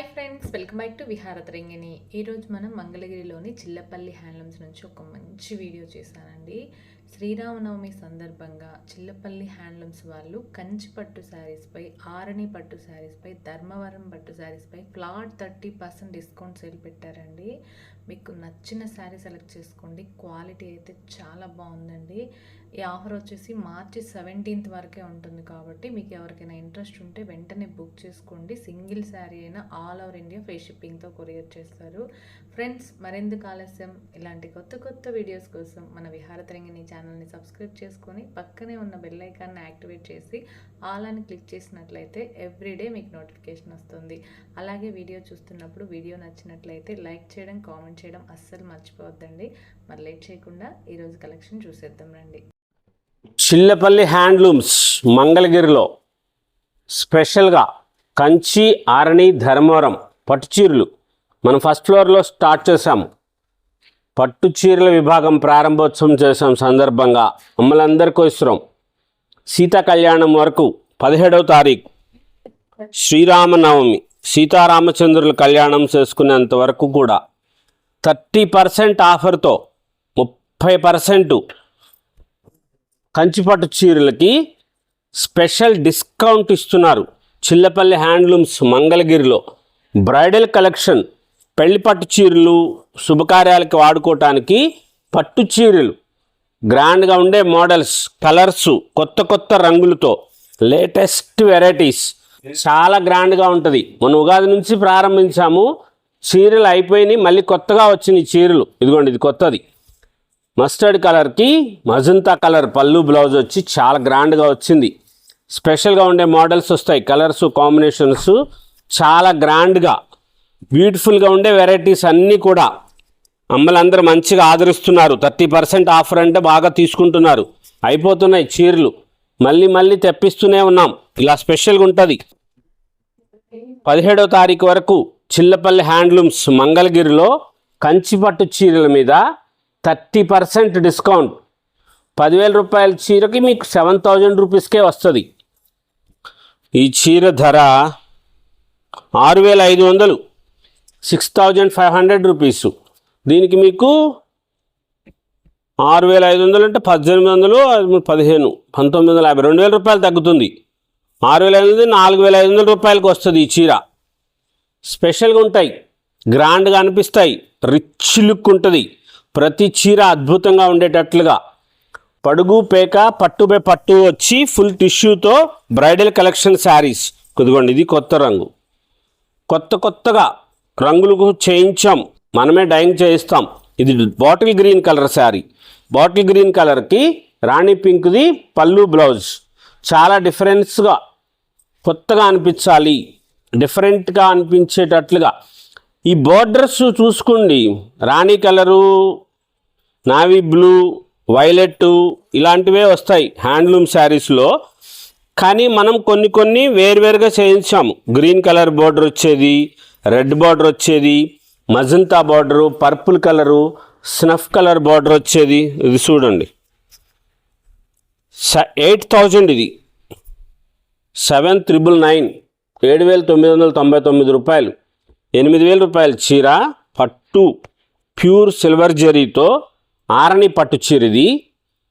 Hi friends welcome back to Viharatarangini ఈరోజు మనం మంగళగిరిలోని చిల్లపల్లి హ్యాండ్లూమ్స్ నుంచి ఒక మంచి వీడియో చేశానండి. శ్రీరామనవమి సందర్భంగా చిల్లపల్లి హ్యాండ్లూమ్స్ వాళ్ళు కంచి పట్టు శారీస్పై ఆరణి పట్టు శారీస్పై ధర్మవరం పట్టు శారీస్పై flat thirty percent discount sale పెట్టారండి. మీకు నచ్చిన శారీ సెలెక్ట్ చేసుకోండి. క్వాలిటీ అయితే చాలా బాగుందండి. ఈ ఆఫర్ వచ్చేసి మార్చి సెవెంటీన్త్ వరకే ఉంటుంది కాబట్టి మీకు ఎవరికైనా ఇంట్రెస్ట్ ఉంటే వెంటనే బుక్ చేసుకోండి. సింగిల్ శారీ అయినా ఆల్ ఓవర్ ఇండియా ఫ్రీ షిప్పింగ్తో కొరియర్ చేస్తారు. ఫ్రెండ్స్ మరెందుకు ఆలస్యం? ఇలాంటి కొత్త కొత్త వీడియోస్ కోసం మన విహారతరంగిణి ఛానల్ని సబ్స్క్రైబ్ చేసుకొని పక్కనే ఉన్న బెల్ ఐకాన్ని యాక్టివేట్ చేసి ఆల్ అని క్లిక్ చేసినట్లయితే ఎవ్రీడే మీకు నోటిఫికేషన్ వస్తుంది. అలాగే వీడియో చూస్తున్నప్పుడు వీడియో నచ్చినట్లయితే లైక్ చేయడం కామెంట్ చేయడం అస్సలు మర్చిపోవద్దండి. మరి లేట్ చేయకుండా ఈరోజు కలెక్షన్ చూసేద్దాం రండి. చిల్లపల్లి హ్యాండ్లూమ్స్ మంగళగిరిలో స్పెషల్గా కంచి ఆరణి ధర్మవరం పట్టుచీరలు మనం ఫస్ట్ ఫ్లోర్లో స్టార్ట్ చేసాము. పట్టు చీరల విభాగం ప్రారంభోత్సవం చేసిన సందర్భంగా. మమ్మల్ని ఇస్తున్నాం సీతా కళ్యాణం వరకు పదిహేడవ తారీఖు. శ్రీరామనవమి. సీతారామచంద్రుల కళ్యాణం చేసుకునేంత వరకు కూడా థర్టీ పర్సెంట్ ఆఫర్తో ముప్పై పర్సెంట్ కంచిపట్టు చీరలకి స్పెషల్ డిస్కౌంట్ ఇస్తున్నారు. చిల్లపల్లి హ్యాండ్లూమ్స్ మంగళగిరిలో. Bridal collection. పెళ్ళి పట్టు చీరలు శుభకార్యాలకి వాడుకోవటానికి పట్టు చీరలు. గ్రాండ్గా ఉండే మోడల్స్ కలర్స్ కొత్త కొత్త రంగులతో లేటెస్ట్ వెరైటీస్. చాలా గ్రాండ్గా ఉంటుంది. మన ఉగాది నుంచి ప్రారంభించాము. చీరలు అయిపోయినాయి మళ్ళీ కొత్తగా వచ్చినాయి చీరలు. ఇదిగోండి ఇది కొత్తది. మస్టర్డ్ కలర్కి మజంతా కలర్ పళ్ళు బ్లౌజ్ వచ్చి చాలా గ్రాండ్గా వచ్చింది. స్పెషల్గా ఉండే మోడల్స్ వస్తాయి కలర్స్ కాంబినేషన్స్. చాలా గ్రాండ్గా బ్యూటిఫుల్గా ఉండే వెరైటీస్ అన్నీ కూడా అమ్మలందరూ మంచిగా ఆదరిస్తున్నారు. థర్టీ పర్సెంట్ ఆఫర్ అంటే బాగా తీసుకుంటున్నారు. అయిపోతున్నాయి చీరలు. మళ్ళీ మళ్ళీ తెప్పిస్తూనే ఉన్నాం. ఇలా స్పెషల్గా ఉంటుంది. పదిహేడవ తారీఖు వరకు చిల్లపల్లి హ్యాండ్లూమ్స్ మంగళగిరిలో కంచిపట్టు చీరల మీద థర్టీ పర్సెంట్ డిస్కౌంట్. పదివేల రూపాయల చీరకి మీకు సెవెన్ థౌజండ్ రూపీస్కే వస్తుంది. ఈ చీర ధర ఆరు వేల ఐదు వందలు. Six thousand five hundred rupees. దీనికి మీకు ఆరు వేల ఐదు వందలు అంటే పద్దెనిమిది వందలు పదిహేను పంతొమ్మిది వందల యాభై. రెండు వేల రూపాయలు తగ్గుతుంది. ఆరు వేల ఐదు వందలు నాలుగు వేల ఐదు వందల రూపాయలకి వస్తుంది ఈ చీర. స్పెషల్గా ఉంటాయి. గ్రాండ్గా అనిపిస్తాయి. రిచ్ లుక్ ఉంటుంది. ప్రతి చీర అద్భుతంగా ఉండేటట్లుగా. పడుగు పేక పట్టుపై పట్టు వచ్చి ఫుల్ టిష్యూతో బ్రైడల్ కలెక్షన్ శారీస్. కుదిగోండి ఇది కొత్త రంగు. కొత్త కొత్తగా రంగులకు చేయించాం. మనమే డైయింగ్ చేయిస్తాం. ఇది bottle green colour saree. Bottle green కలర్కి రాణి పింక్ది పళ్ళు బ్లౌజ్. చాలా డిఫరెన్స్గా కొత్తగా అనిపించాలి. డిఫరెంట్గా అనిపించేటట్లుగా. ఈ బోర్డర్స్ చూసుకోండి. రాణి కలరు నావీ బ్లూ వైలెట్ ఇలాంటివే వస్తాయి హ్యాండ్లూమ్ శారీస్లో కానీ మనం కొన్ని కొన్ని వేరువేరుగా చేయించాము. గ్రీన్ కలర్ బోర్డర్ వచ్చేది రెడ్ బార్డర్ వచ్చేది magenta border purple colour snuff colour border వచ్చేది. ఇది చూడండి. స ఎయిట్ థౌజండ్ ఇది. సెవెన్ త్రిబుల్ నైన్ ఏడు వేల తొమ్మిది వందల తొంభై తొమ్మిది రూపాయలు. ఎనిమిది వేల రూపాయల చీర పట్టు ప్యూర్ సిల్వర్ జరీతో ఆరణి పట్టు చీర ఇది.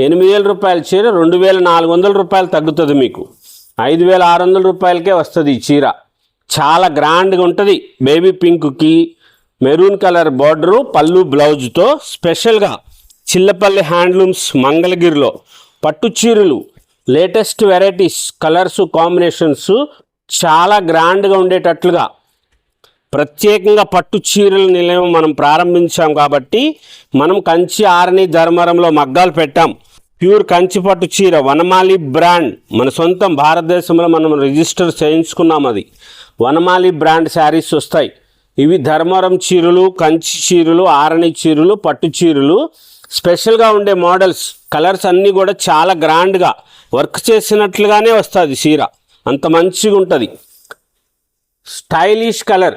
ఎనిమిది వేల రూపాయల చీర రెండు వేల నాలుగు వందల రూపాయలు తగ్గుతుంది మీకు. ఐదు వేల ఆరు వందల రూపాయలకే వస్తుంది ఈ చీర. చాలా గ్రాండ్గా ఉంటుంది. బేబీ పింక్కి మెరూన్ కలర్ బార్డరు పళ్ళు బ్లౌజ్తో స్పెషల్గా చిల్లపల్లి హ్యాండ్లూమ్స్ మంగళగిరిలో పట్టు చీరలు లేటెస్ట్ వెరైటీస్ కలర్స్ కాంబినేషన్స్ చాలా గ్రాండ్గా ఉండేటట్లుగా ప్రత్యేకంగా పట్టు చీరల నిలయం మనం ప్రారంభించాం కాబట్టి మనం కంచి ఆరణి ధర్మరంలో మగ్గాలు పెట్టాం. ప్యూర్ కంచి పట్టు చీర వనమాలి బ్రాండ్. మన సొంతం భారతదేశంలో మనం రిజిస్టర్ చేయించుకున్నాం అది. వనమాలి బ్రాండ్ శారీస్ వస్తాయి. ఇవి ధర్మవరం చీరలు కంచి చీరలు ఆరణి చీరలు పట్టు చీరలు. స్పెషల్గా ఉండే మోడల్స్ కలర్స్ అన్నీ కూడా చాలా గ్రాండ్గా వర్క్ చేసినట్లుగానే వస్తుంది చీర. అంత మంచిగా ఉంటుంది. స్టైలిష్ కలర్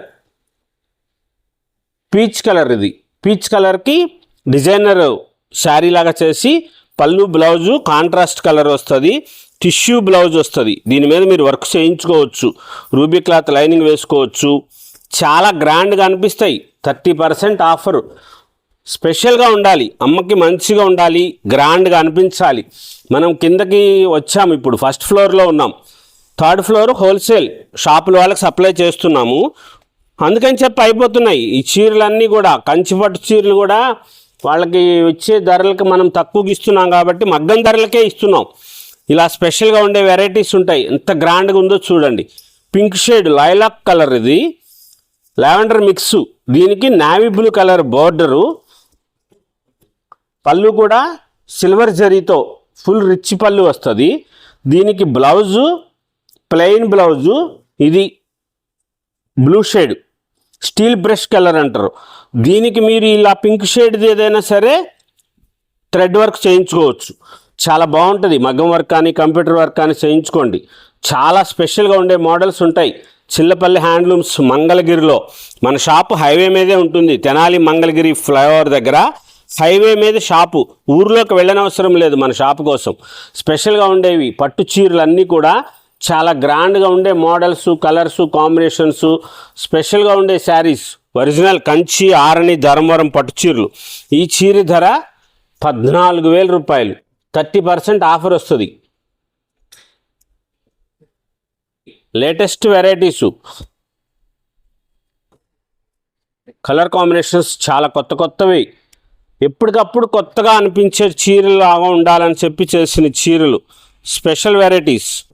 పీచ్ కలర్ ఇది. పీచ్ కలర్కి డిజైనర్ శారీ లాగా చేసి పళ్ళు బ్లౌజు కాంట్రాస్ట్ కలర్ వస్తుంది. టిష్యూ బ్లౌజ్ వస్తుంది. దీని మీద మీరు వర్క్ చేయించుకోవచ్చు. రూబీ క్లాత్ లైనింగ్ వేసుకోవచ్చు. చాలా గ్రాండ్గా అనిపిస్తాయి. Thirty percent offer. స్పెషల్గా ఉండాలి. అమ్మకి మంచిగా ఉండాలి. గ్రాండ్గా అనిపించాలి. మనం కిందకి వచ్చాము ఇప్పుడు. ఫస్ట్ ఫ్లోర్లో ఉన్నాం. Third floor wholesale. షాపుల వాళ్ళకి సప్లై చేస్తున్నాము. అందుకని చెప్పి అయిపోతున్నాయి. ఈ చీరలన్నీ కూడా కంచిపట్టు చీరలు కూడా వాళ్ళకి వచ్చే ధరలకు మనం తక్కువకి ఇస్తున్నాం కాబట్టి మగ్గం ధరలకే ఇస్తున్నాం. ఇలా స్పెషల్గా ఉండే వెరైటీస్ ఉంటాయి. ఎంత గ్రాండ్గా ఉందో చూడండి. పింక్ షేడ్ లైలాక్ కలర్ ఇది. Lavender mix. దీనికి నావీ బ్లూ కలర్ బోర్డరు. పళ్ళు కూడా సిల్వర్ జరీతో ఫుల్ రిచ్ పళ్ళు వస్తుంది. దీనికి బ్లౌజు ప్లెయిన్ బ్లౌజు ఇది blue shade. Steel brush colour అంటారు. దీనికి మీరు ఇలా పింక్ షేడ్ది ఏదైనా సరే థ్రెడ్ వర్క్ చేయించుకోవచ్చు. చాలా బాగుంటుంది. మగ్గం వర్క్ కానీ కంప్యూటర్ వర్క్ కానీ చేయించుకోండి. చాలా స్పెషల్గా ఉండే మోడల్స్ ఉంటాయి. చిల్లపల్లి హ్యాండ్లూమ్స్ మంగళగిరిలో. మన షాపు హైవే మీదే ఉంటుంది. తెనాలి మంగళగిరి ఫ్లైఓవర్ దగ్గర హైవే మీద షాపు. ఊర్లోకి వెళ్ళనవసరం లేదు మన షాపు కోసం. స్పెషల్గా ఉండేవి పట్టు చీరలు అన్నీ కూడా చాలా గ్రాండ్గా ఉండే మోడల్స్ కలర్స్ కాంబినేషన్స్. స్పెషల్గా ఉండే శారీస్. ఒరిజినల్ కంచి ఆరణి ధర్మవరం పట్టు చీరలు. ఈ చీర ధర పద్నాలుగు వేల రూపాయలు. థర్టీ పర్సెంట్ ఆఫర్ వస్తుంది. Latest varieties. కలర్ కాంబినేషన్స్ చాలా కొత్త కొత్తవి. ఎప్పటికప్పుడు కొత్తగా అనిపించే చీరలు లాగా ఉండాలని చెప్పి చేసిన చీరలు. Special varieties.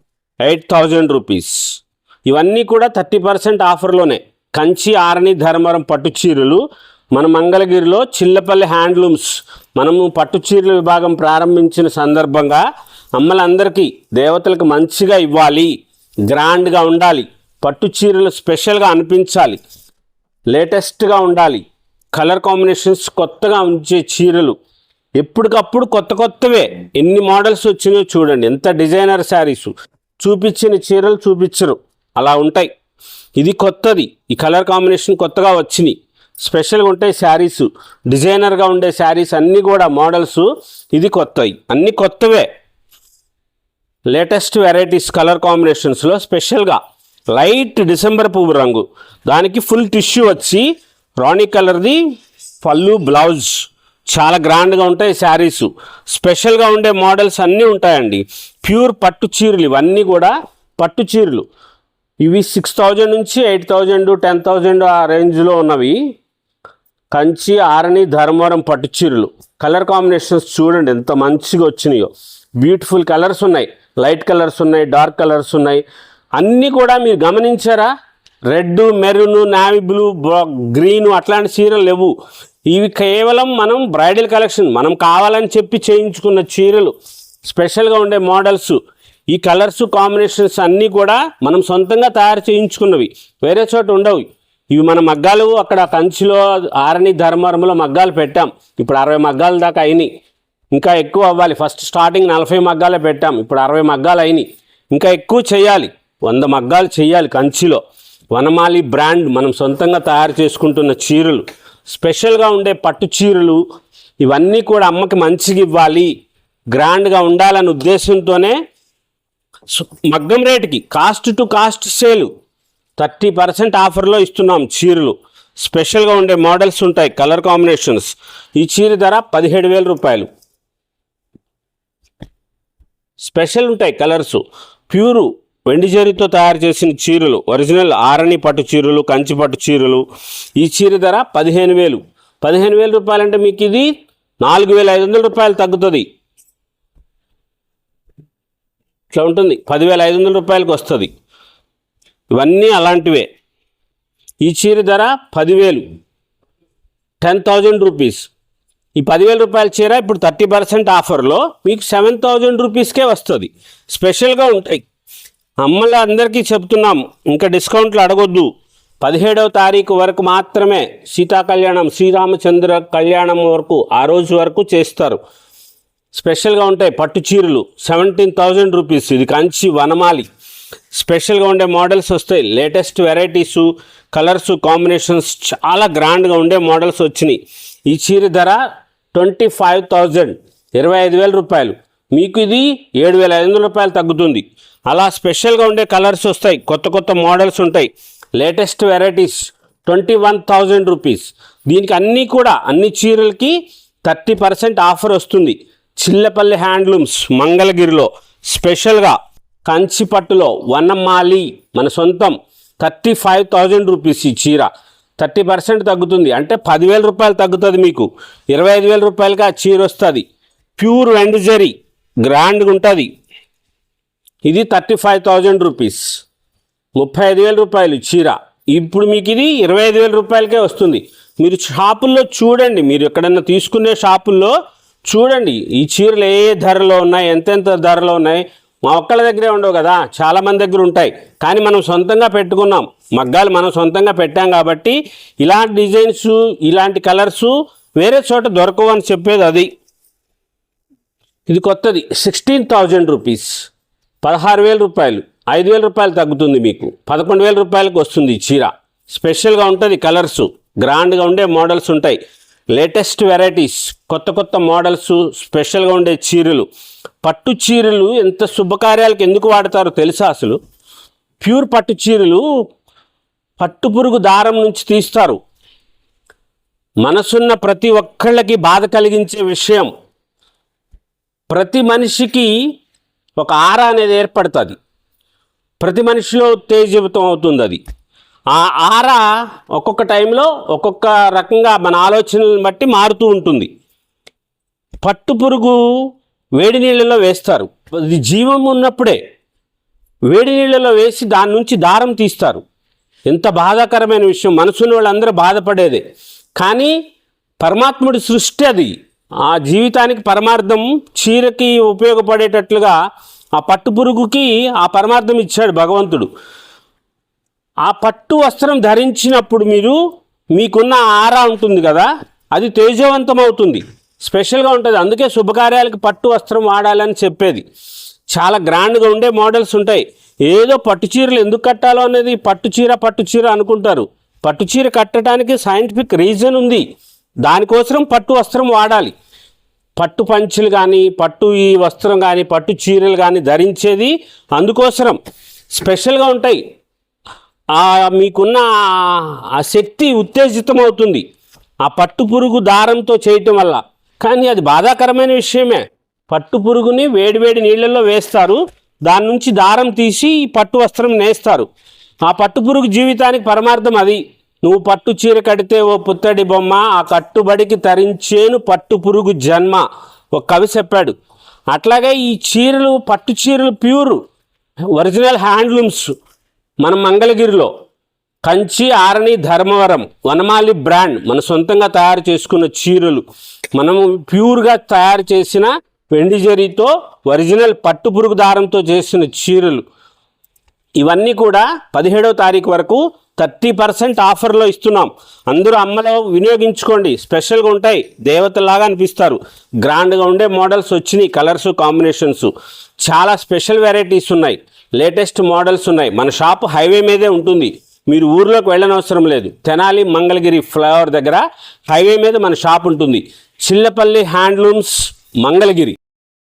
Eight thousand rupees. ఇవన్నీ కూడా థర్టీ పర్సెంట్ ఆఫర్లోనే. కంచి ఆరణి ధర్మరం పట్టు చీరలు. మన మంగళగిరిలో చిల్లపల్లి హ్యాండ్లూమ్స్ మనము పట్టు చీరల విభాగం ప్రారంభించిన సందర్భంగా అమ్మలందరికీ దేవతలకు మంచిగా ఇవ్వాలి గ్రాండ్గా ఉండాలి పట్టు చీరలు స్పెషల్గా అనిపించాలి లేటెస్ట్గా ఉండాలి కలర్ కాంబినేషన్స్ కొత్తగా ఉంచే చీరలు. ఎప్పటికప్పుడు కొత్త కొత్తవే ఎన్ని మోడల్స్ వచ్చినాయో చూడండి ఎంత డిజైనర్ శారీస్. చూపించిన చీరలు చూపించరు అలా ఉంటాయి. ఇది కొత్తది ఈ కలర్ కాంబినేషన్ కొత్తగా వచ్చినాయి. స్పెషల్గా ఉంటాయి శారీస్ డిజైనర్గా ఉండే శారీస్ అన్నీ కూడా మోడల్స్ ఇది కొత్తవి అన్నీ కొత్తవే. లేటెస్ట్ వెరైటీస్ కలర్ కాంబినేషన్స్లో స్పెషల్గా లైట్ డిసెంబర్ పువ్వు రంగు. దానికి ఫుల్ టిష్యూ వచ్చి రాణి కలర్ది పళ్ళు బ్లౌజ్ చాలా గ్రాండ్గా ఉంటాయి శారీస్. స్పెషల్గా ఉండే మోడల్స్ అన్నీ ఉంటాయండి. ప్యూర్ పట్టు చీరలు ఇవన్నీ కూడా పట్టు చీరలు. ఇవి సిక్స్ థౌజండ్ నుంచి ఎయిట్ థౌజండ్ టెన్ థౌజండ్ ఆ రేంజ్లో ఉన్నవి. కంచి ఆరణి ధర్మవరం పట్టు చీరలు. కలర్ కాంబినేషన్స్ చూడండి ఎంత మంచిగా వచ్చినాయో. బ్యూటిఫుల్ కలర్స్ ఉన్నాయి. లైట్ కలర్స్ ఉన్నాయి డార్క్ కలర్స్ ఉన్నాయి. అన్నీ కూడా మీరు గమనించారా? Red maroon navy blue green అట్లాంటి చీరలు లేవు. ఇవి కేవలం మనం బ్రైడల్ కలెక్షన్ మనం కావాలని చెప్పి చేయించుకున్న చీరలు. స్పెషల్గా ఉండే మోడల్స్ ఈ కలర్స్ కాంబినేషన్స్ అన్నీ కూడా మనం సొంతంగా తయారు చేయించుకున్నవి. వేరే చోట ఉండవు. ఇవి మన మగ్గాలు అక్కడ కంచిలో ఆరణి ధర్మవరంలో మగ్గాలు పెట్టాం. ఇప్పుడు అరవై మగ్గాల దాకా అయినాయి. ఇంకా ఎక్కువ అవ్వాలి. ఫస్ట్ స్టార్టింగ్ నలభై మగ్గాలే పెట్టాం. ఇప్పుడు అరవై మగ్గాలు అయినాయి. ఇంకా ఎక్కువ చేయాలి. వంద మగ్గాలు చేయాలి కంచిలో. వనమాలి బ్రాండ్ మనం సొంతంగా తయారు చేసుకుంటున్న చీరలు. స్పెషల్గా ఉండే పట్టు చీరలు ఇవన్నీ కూడా అమ్మకి మంచిగా ఇవ్వాలి. గ్రాండ్గా ఉండాలనే ఉద్దేశంతోనే మగ్గం రేటుకి cost to cost sale thirty percent ఆఫర్లో ఇస్తున్నాం చీరలు. స్పెషల్గా ఉండే మోడల్స్ ఉంటాయి కలర్ కాంబినేషన్స్. ఈ చీర ధర పదిహేడు వేల రూపాయలు. స్పెషల్ ఉంటాయి కలర్స్. ప్యూరు వెండి జరీతో తయారు చేసిన చీరలు ఒరిజినల్ ఆరణి పట్టు చీరలు కంచి పట్టు చీరలు. ఈ చీర ధర పదిహేను వేలు. పదిహేను వేల రూపాయలంటే మీకు ఇది నాలుగు వేల ఐదు వందల రూపాయలు తగ్గుతుంది. ఇట్లా ఉంటుంది పదివేల ఐదు వందల రూపాయలకు వస్తుంది. ఇవన్నీ అలాంటివే. ఈ చీర ధర పదివేలు. Ten thousand rupees. ఈ పదివేల రూపాయల చీర ఇప్పుడు థర్టీ పర్సెంట్ ఆఫర్లో మీకు సెవెన్ థౌజండ్ రూపీస్కే వస్తుంది. స్పెషల్గా ఉంటాయి. అమ్మలు అందరికీ చెప్తున్నాం ఇంకా డిస్కౌంట్లు అడగొద్దు. పదిహేడవ తారీఖు వరకు మాత్రమే సీతా కళ్యాణం శ్రీరామచంద్ర కళ్యాణం వరకు ఆ రోజు వరకు చేస్తారు. స్పెషల్గా ఉంటాయి పట్టు చీరలు సెవెంటీన్ థౌజండ్ రూపీస్. ఇది కంచి వనమాలి. స్పెషల్గా ఉండే మోడల్స్ వస్తాయి లేటెస్ట్ వెరైటీసు కలర్స్ కాంబినేషన్స్ చాలా గ్రాండ్గా ఉండే మోడల్స్ వచ్చినాయి. ఈ చీర ధర ట్వంటీ ఫైవ్ థౌజండ్ ఇరవై ఐదు వేల రూపాయలు. మీకు ఇది ఏడు వేల ఐదు వందల రూపాయలు తగ్గుతుంది. అలా స్పెషల్గా ఉండే కలర్స్ వస్తాయి కొత్త కొత్త మోడల్స్ ఉంటాయి. Latest varieties twenty one thousand rupees. దీనికి అన్నీ కూడా అన్ని చీరలకి థర్టీ పర్సెంట్ ఆఫర్ వస్తుంది. చిల్లపల్లి హ్యాండ్లూమ్స్ మంగళగిరిలో స్పెషల్గా కంచిపట్టులో వన్నమాలి మన సొంతం థర్టీ ఫైవ్ థౌజండ్ రూపీస్ ఈ చీర. థర్టీ పర్సెంట్ తగ్గుతుంది. అంటే పదివేల రూపాయలు తగ్గుతుంది మీకు. ఇరవై ఐదు వేల రూపాయలకి ఆ చీర వస్తుంది. ప్యూర్ వెండజరీ గ్రాండ్గా ఉంటుంది. ఇది థర్టీ ఫైవ్ థౌజండ్ రూపీస్. ముప్పై ఐదు వేల రూపాయలు చీర. ఇప్పుడు మీకు ఇది ఇరవై ఐదు వేల రూపాయలకే వస్తుంది. మీరు షాపుల్లో చూడండి. మీరు ఎక్కడన్నా తీసుకునే షాపుల్లో చూడండి. ఈ చీరలు ఏ ధరలో ఉన్నాయి? ఎంతెంత ధరలో ఉన్నాయి? మా ఒక్కళ్ళ దగ్గరే ఉండవు కదా. చాలామంది దగ్గర ఉంటాయి. కానీ మనం సొంతంగా పెట్టుకున్నాం. మగ్గాలు మనం సొంతంగా పెట్టాం కాబట్టి ఇలాంటి డిజైన్స్ ఇలాంటి కలర్స్ వేరే చోట దొరకవు అని చెప్పేది అది. ఇది కొత్తది. సిక్స్టీన్ థౌజండ్ రూపీస్ పదహారు వేల రూపాయలు. ఐదు వేల రూపాయలు తగ్గుతుంది మీకు. పదకొండు వేల రూపాయలకు వస్తుంది చీర. స్పెషల్గా ఉంటుంది కలర్స్. గ్రాండ్గా ఉండే మోడల్స్ ఉంటాయి. లేటెస్ట్ వెరైటీస్ కొత్త కొత్త మోడల్స్ స్పెషల్గా ఉండే చీరలు. పట్టు చీరలు ఎంత శుభకార్యాలకు ఎందుకు వాడతారో తెలుసా అసలు? ప్యూర్ పట్టు చీరలు పట్టు పురుగు దారం నుంచి తీస్తారు. మనసున్న ప్రతి ఒక్కళ్ళకి బాధ కలిగించే విషయం. ప్రతి మనిషికి ఒక ఆరా అనేది ఏర్పడుతుంది. ప్రతి మనిషిలో ఉత్తేజితం అవుతుంది అది ఆ ఆరా ఒక్కొక్క టైంలో ఒక్కొక్క రకంగా మన ఆలోచనలను బట్టి మారుతూ ఉంటుంది. పట్టు పురుగు వేడి నీళ్ళలో వేస్తారు. అది జీవం ఉన్నప్పుడే వేడి నీళ్ళలో వేసి దాని నుంచి దారం తీస్తారు. ఎంత బాధాకరమైన విషయం. మనసున్న వాళ్ళందరూ బాధపడేదే. కానీ పరమాత్ముడి సృష్టి అది. ఆ జీవితానికి పరమార్థం చీరకి ఉపయోగపడేటట్లుగా ఆ పట్టు పురుగుకి ఆ పరమార్థం ఇచ్చాడు భగవంతుడు. ఆ పట్టు వస్త్రం ధరించినప్పుడు మీరు మీకున్న ఆరా ఉంటుంది కదా అది తేజవంతం అవుతుంది స్పెషల్గా ఉంటుంది. అందుకే శుభకార్యాలకు పట్టు వస్త్రం వాడాలని చెప్పేది. చాలా గ్రాండ్గా ఉండే మోడల్స్ ఉంటాయి. ఏదో పట్టు చీరలు ఎందుకు కట్టాలో అనేది పట్టు చీర పట్టు చీర అనుకుంటారు. పట్టు చీర కట్టడానికి సైంటిఫిక్ రీజన్ ఉంది. దానికోసం పట్టు వస్త్రం వాడాలి. పట్టు పంచులు కానీ పట్టు ఈ వస్త్రం కానీ పట్టు చీరలు కానీ ధరించేది అందుకోసరం. స్పెషల్గా ఉంటాయి. మీకున్న ఆ- శక్తి ఉత్తేజితం అవుతుంది ఆ పట్టు పురుగు దారంతో చేయటం వల్ల. కానీ అది బాధాకరమైన విషయమే. పట్టు పురుగుని వేడివేడి నీళ్ళల్లో వేస్తారు. దాని నుంచి దారం తీసి ఈ పట్టు వస్త్రం నేస్తారు. ఆ పట్టు పురుగు జీవితానికి పరమార్థం అది. నువ్వు పట్టు చీర కడితే ఓ పుత్తడి బొమ్మ ఆ కట్టుబడికి తరించేను పట్టు పురుగు జన్మ ఒక కవి చెప్పాడు. అట్లాగే ఈ చీరలు పట్టు చీరలు ప్యూర్ ఒరిజినల్ హ్యాండ్లూమ్స్. మన మంగళగిరిలో కంచి ఆరణి ధర్మవరం వనమాలి బ్రాండ్ మన సొంతంగా తయారు చేసుకున్న చీరలు. మనము ప్యూర్గా తయారు చేసిన వెండి జరీతో ఒరిజినల్ పట్టు పురుగు దారంతో చేసిన చీరలు. ఇవన్నీ కూడా పదిహేడవ తారీఖు వరకు థర్టీ పర్సెంట్ ఆఫర్లో ఇస్తున్నాం. అందరూ అమ్మలో వినియోగించుకోండి. స్పెషల్గా ఉంటాయి. దేవతలాగా అనిపిస్తారు. గ్రాండ్గా ఉండే మోడల్స్ వచ్చినాయి. Colours combinations. చాలా స్పెషల్ వెరైటీస్ ఉన్నాయి. లేటెస్ట్ మోడల్స్ ఉన్నాయి. మన షాప్ హైవే మీదే ఉంటుంది. మీరు ఊర్లోకి వెళ్ళనవసరం లేదు. తెనాలి మంగళగిరి ఫ్లైఓవర్ దగ్గర హైవే మీద మన షాప్ ఉంటుంది. చిల్లపల్లి హ్యాండ్లూమ్స్ మంగళగిరి.